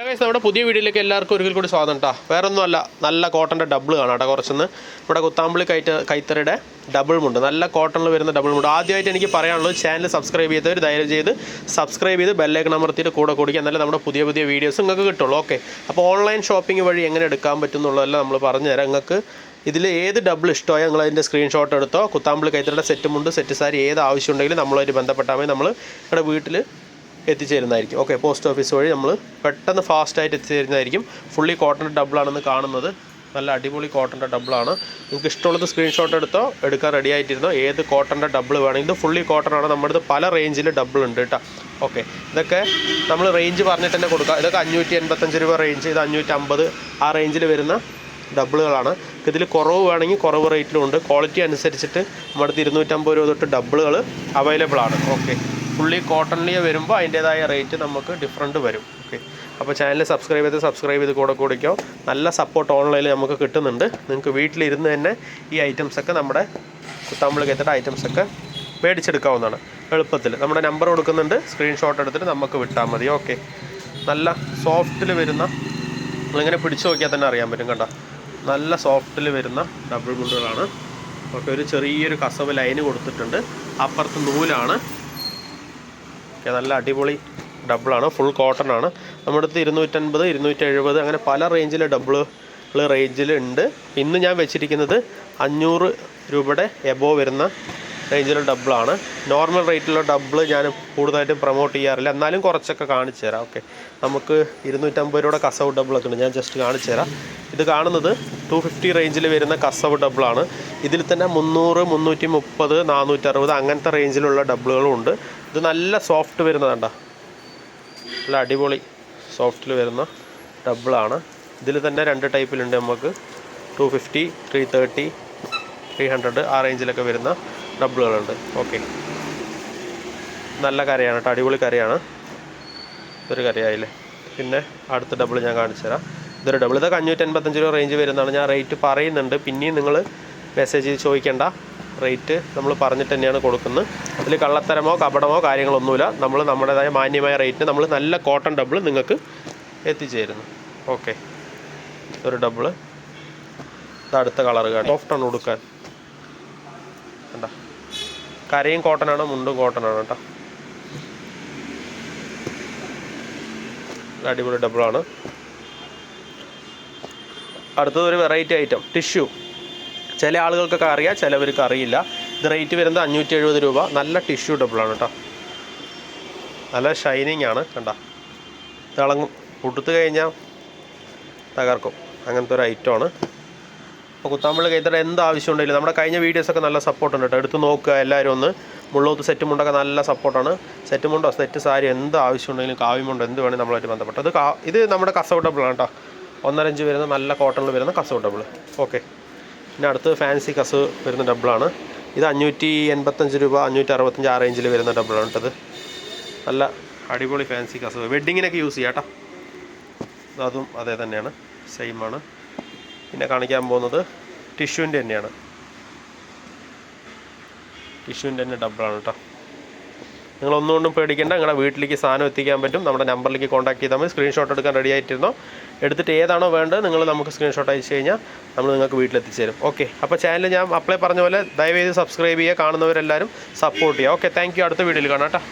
നമ്മുടെ പുതിയ വീഡിയോയിലേക്ക് എല്ലാവർക്കും ഒരിക്കൽ കൂടി സ്വാഗതം കേട്ടോ വേറെ ഒന്നുമല്ല നല്ല കോട്ടന്റെ ഡബിൾ കാണാം കേട്ടോ കുറച്ചൊന്ന്. ഇവിടെ കുത്താമ്പളി കൈറ്റ കൈത്തറയുടെ ഡബിൾ മുണ്ട്. നല്ല കോട്ടണിൽ വരുന്ന ഡബിൾ മുണ്ട്. ആദ്യമായിട്ട് എനിക്ക് പറയാനുള്ളത് ചാനൽ സബ്സ്ക്രൈബ് ചെയ്തവർ ദയവ് ചെയ്ത് സബ്സ്ക്രൈബ് ചെയ്ത് ബെല്ലേക്ക് അമർത്തിയിട്ട് കൂടെ കൊടുക്കുക എന്നാലും നമ്മുടെ പുതിയ പുതിയ വീഡിയോസ് നിങ്ങൾക്ക് കിട്ടുള്ളൂ. ഓക്കെ അപ്പോൾ ഓൺലൈൻ ഷോപ്പിംഗ് വഴി എങ്ങനെ എടുക്കാൻ പറ്റും എന്നുള്ളതെല്ലാം നമ്മൾ പറഞ്ഞു തരാം. നിങ്ങൾക്ക് ഇതിൽ ഏത് ഡബിൾ ഇഷ്ടമായോ നിങ്ങൾ അതിന്റെ സ്ക്രീൻഷോട്ട് എടുത്തോ. കുത്താമ്പളി കൈത്തറയുടെ സെറ്റ് മുണ്ട് സെറ്റ് സാരി ഏത് ആവശ്യമുണ്ടെങ്കിലും ഉണ്ടെങ്കിലും നമ്മളുമായിട്ട് ബന്ധപ്പെട്ടാൽ മതി. നമ്മൾ നമ്മുടെ വീട്ടിൽ എത്തിച്ചേരുന്നതായിരിക്കും. ഓക്കെ പോസ്റ്റ് ഓഫീസ് വഴി നമ്മൾ പെട്ടെന്ന് ഫാസ്റ്റായിട്ട് എത്തിച്ചേരുന്നതായിരിക്കും. ഫുള്ളി കോട്ടൺ ഡബിളാണെന്ന് കാണുന്നത്. നല്ല അടിപൊളി കോട്ടന്റെ ഡബിളാണ് നിങ്ങൾക്ക് ഇഷ്ടമുള്ളത് സ്ക്രീൻഷോട്ട് എടുത്തോ എടുക്കാൻ റെഡി ആയിട്ടിരുന്നോ ഏത് കോട്ടന്റെ ഡബിൾ വേണമെങ്കിൽ ഇത് ഫുള്ളി കോട്ടൺ ആണ്. നമ്മുടെ അടുത്ത് പല റേഞ്ചിൽ ഡബിൾ ഉണ്ട് കേട്ടോ ഓക്കെ ഇതൊക്കെ നമ്മൾ റേഞ്ച് പറഞ്ഞിട്ട് തന്നെ കൊടുക്കുക ഇതൊക്കെ അഞ്ഞൂറ്റി എൺപത്തഞ്ച് രൂപ റേഞ്ച് ഇത് അഞ്ഞൂറ്റി അമ്പത് ആ റേഞ്ചിൽ വരുന്ന ഡബിളുകളാണ് ഇതിൽ കുറവ് വേണമെങ്കിൽ കുറവ് റേറ്റിലും ഉണ്ട്. ക്വാളിറ്റി അനുസരിച്ചിട്ട് നമ്മുടെ അടുത്ത് ഇരുന്നൂറ്റമ്പത് രൂപ തൊട്ട് ഡബിളുകൾ അവൈലബിൾ ആണ്. ഓക്കെ ഫുള്ളി കോട്ടണിൽ വരുമ്പോൾ അതിന്റേതായ റേറ്റ് നമുക്ക് ഡിഫറന്റ് വരും. ഓക്കെ അപ്പോൾ ചാനൽ സബ്സ്ക്രൈബ് ചെയ്ത് സബ്സ്ക്രൈബ് ചെയ്ത് കൂടെ കൂടിക്കോ. നല്ല സപ്പോർട്ട് ഓൺലൈനിൽ നമുക്ക് കിട്ടുന്നുണ്ട്. നിങ്ങൾക്ക് വീട്ടിലിരുന്ന് തന്നെ ഈ ഐറ്റംസൊക്കെ നമ്മുടെ കുത്താമ്പളി കെത്തിട്ട ഐറ്റംസൊക്കെ മേടിച്ചെടുക്കാവുന്നതാണ്. എളുപ്പത്തിൽ. നമ്മുടെ നമ്പർ കൊടുക്കുന്നുണ്ട്. സ്ക്രീൻഷോട്ട് എടുത്തിട്ട് നമുക്ക് വിട്ടാൽ മതി. ഓക്കെ നല്ല സോഫ്റ്റിൽ വരുന്ന നിങ്ങളിങ്ങനെ പിടിച്ചു നോക്കിയാൽ തന്നെ അറിയാൻ പറ്റും കണ്ട? നല്ല സോഫ്റ്റിൽ വരുന്ന ഡബിൾ മുണ്ടുകളാണ് ഓക്കെ ഒരു ചെറിയൊരു കസവ് ലൈന് കൊടുത്തിട്ടുണ്ട്. അപ്പുറത്ത് നൂലാണ്. ഓക്കെ നല്ല അടിപൊളി ഡബിളാണ് ഫുൾ കോട്ടൺ ആണ്. നമ്മുടെ അടുത്ത് ഇരുന്നൂറ്റൻപത് ഇരുന്നൂറ്റി എഴുപത് അങ്ങനെ പല റേഞ്ചിൽ ഡബിളുകൾ റേഞ്ചിൽ ഉണ്ട്. ഇന്ന് ഞാൻ വെച്ചിരിക്കുന്നത് അഞ്ഞൂറ് രൂപയുടെ എബോ വരുന്ന റേഞ്ചിലെ ഡബിളാണ് നോർമൽ റേറ്റിലുള്ള ഡബിൾ ഞാൻ കൂടുതലായിട്ടും പ്രൊമോട്ട് ചെയ്യാറില്ല. എന്നാലും കുറച്ചൊക്കെ കാണിച്ചു തരാം. ഓക്കെ നമുക്ക് ഇരുന്നൂറ്റമ്പത് രൂപയുടെ കസവ് ഡബിളൊക്കെ ഉണ്ട്. ഞാൻ ജസ്റ്റ് കാണിച്ചു തരാം. ഇത് കാണുന്നത് ടു ഫിഫ്റ്റി റേഞ്ചിൽ വരുന്ന കസവ് ഡബിളാണ് ഇതിൽ തന്നെ മുന്നൂറ് മുന്നൂറ്റി മുപ്പത് നാനൂറ്ററുപത് അങ്ങനത്തെ റേഞ്ചിലുള്ള ഡബിളുകളും ഉണ്ട്. ഇത് നല്ല സോഫ്റ്റ് വരുന്നതണ്ട നല്ല അടിപൊളി സോഫ്റ്റിൽ വരുന്ന ഡബിളാണ് ഇതിൽ തന്നെ രണ്ട് ടൈപ്പിലുണ്ട് നമുക്ക് two fifty three thirty three hundred ആ റേഞ്ചിലൊക്കെ വരുന്ന ഡബിളുകളുണ്ട് ഓക്കെ നല്ല കരയാണ് കേട്ടോ അടിപൊളി കരയാണ്. ഇതൊരു കരയായില്ലേ? പിന്നെ അടുത്ത ഡബിൾ ഞാൻ കാണിച്ചു തരാം. ഇതൊരു ഡബിൾ ഇതൊക്കെ അഞ്ഞൂറ്റി എൺപത്തഞ്ച് രൂപ റേഞ്ച് വരുന്നതാണ്. ഞാൻ റേറ്റ് പറയുന്നുണ്ട്. പിന്നെയും നിങ്ങൾ മെസ്സേജ് ചോദിക്കേണ്ട. റേറ്റ് നമ്മൾ പറഞ്ഞിട്ട് തന്നെയാണ് കൊടുക്കുന്നത്. അതിൽ കള്ളത്തരമോ കപടമോ കാര്യങ്ങളൊന്നുമില്ല. നമ്മൾ നമ്മുടേതായ മാന്യമായ റേറ്റിന് നമ്മൾ നല്ല കോട്ടൺ ഡബിൾ നിങ്ങൾക്ക് എത്തിച്ചേരുന്നു. ഓക്കെ ഒരു ഡബിൾ അടുത്ത കളർ കാണാം. സോഫ്റ്റാണ് കൊടുക്കാൻ കണ്ട? കരയും കോട്ടനാണ് മുണ്ടും കോട്ടനാണ് കേട്ടോ. അടിപൊളി ഡബിളാണ് അടുത്തത് ഒരു വെറൈറ്റി ഐറ്റം ടിഷ്യൂ ചില ആളുകൾക്കൊക്കെ അറിയാം ചിലവർക്ക് അറിയില്ല. ഇത് റേറ്റ് വരുന്നത് അഞ്ഞൂറ്റി എഴുപത് രൂപ. നല്ല ടിഷ്യൂ ഡബിളാണ് കേട്ടോ നല്ല ഷൈനിങ് ആണ് കണ്ട. തിളങ്ങും കൊടുത്തു കഴിഞ്ഞാൽ തകർക്കും. അങ്ങനത്തെ ഒരു ഐറ്റമാണ് കുത്താമ്പള്ളി കൈത്തറ എന്ത് ആവശ്യം ഉണ്ടെങ്കിലും നമ്മുടെ കഴിഞ്ഞ വീഡിയോസൊക്കെ നല്ല സപ്പോർട്ടുണ്ട് കേട്ടോ എടുത്ത് നോക്കുക എല്ലാവരും ഒന്ന്. മുള്ളോത്ത് സെറ്റ് മുണ്ടൊക്കെ നല്ല സപ്പോർട്ടാണ് സെറ്റ് മുണ്ടോ സെറ്റ് സാരി എന്ത് ആവശ്യം ഉണ്ടെങ്കിലും കാവ്യമുണ്ടോ എന്ത് വേണമെങ്കിലും നമ്മളായിട്ട് ബന്ധപ്പെട്ട്. അത് ഇത് നമ്മുടെ കസൗട്ടബിളാണ് കേട്ടോ ഒന്നരഞ്ച് വരുന്ന നല്ല കോട്ടണിൽ വരുന്ന കസൗട്ടബിൾ ഓക്കെ പിന്നെ അടുത്ത് ഫാൻസി കസ് വരുന്ന ഡബിളാണ് ഇത് അഞ്ഞൂറ്റി എൺപത്തഞ്ച് രൂപ അഞ്ഞൂറ്റി അറുപത്തഞ്ച് ആ റേഞ്ചിൽ വരുന്ന ഡബിളാണ് കേട്ടത്. നല്ല അടിപൊളി ഫാൻസി കസവ്. വെഡ്ഡിങ്ങിനൊക്കെ യൂസ് ചെയ്യാം കേട്ടോ. അതും അതേ തന്നെയാണ്. സെയിം ആണ്. പിന്നെ കാണിക്കാൻ പോകുന്നത് ടിഷ്യൂന്റെ തന്നെയാണ്. ടിഷ്യൂന്റെ തന്നെ ഡബിളാണ് കേട്ടോ. നിങ്ങൾ ഒന്നുകൊണ്ടും പേടിക്കേണ്ട. നിങ്ങളുടെ വീട്ടിലേക്ക് സാധനം എത്തിക്കാൻ പറ്റും. നമ്മുടെ നമ്പറിലേക്ക് കോൺടാക്ട് ചെയ്താൽ മതി. സ്ക്രീൻഷോട്ട് എടുക്കാൻ റെഡി ആയിട്ടിരുന്നോ? എടുത്തിട്ട് ഏതാണോ വേണ്ടത് നിങ്ങൾ നമുക്ക് സ്ക്രീൻഷോട്ട് അയച്ചു കഴിഞ്ഞാൽ നമ്മൾ നിങ്ങൾക്ക് വീട്ടിലെത്തിച്ചു തരും. ഓക്കെ അപ്പോൾ ചാനൽ ഞാൻ അപ്ലൈ പറഞ്ഞ പോലെ ദയവേത് സബ്സ്ക്രൈബ് ചെയ്യുക. കാണുന്നവരെല്ലാവരും സപ്പോർട്ട് ചെയ്യുക. ഓക്കെ താങ്ക് അടുത്ത വീഡിയോയിൽ കാണാം കേട്ടോ.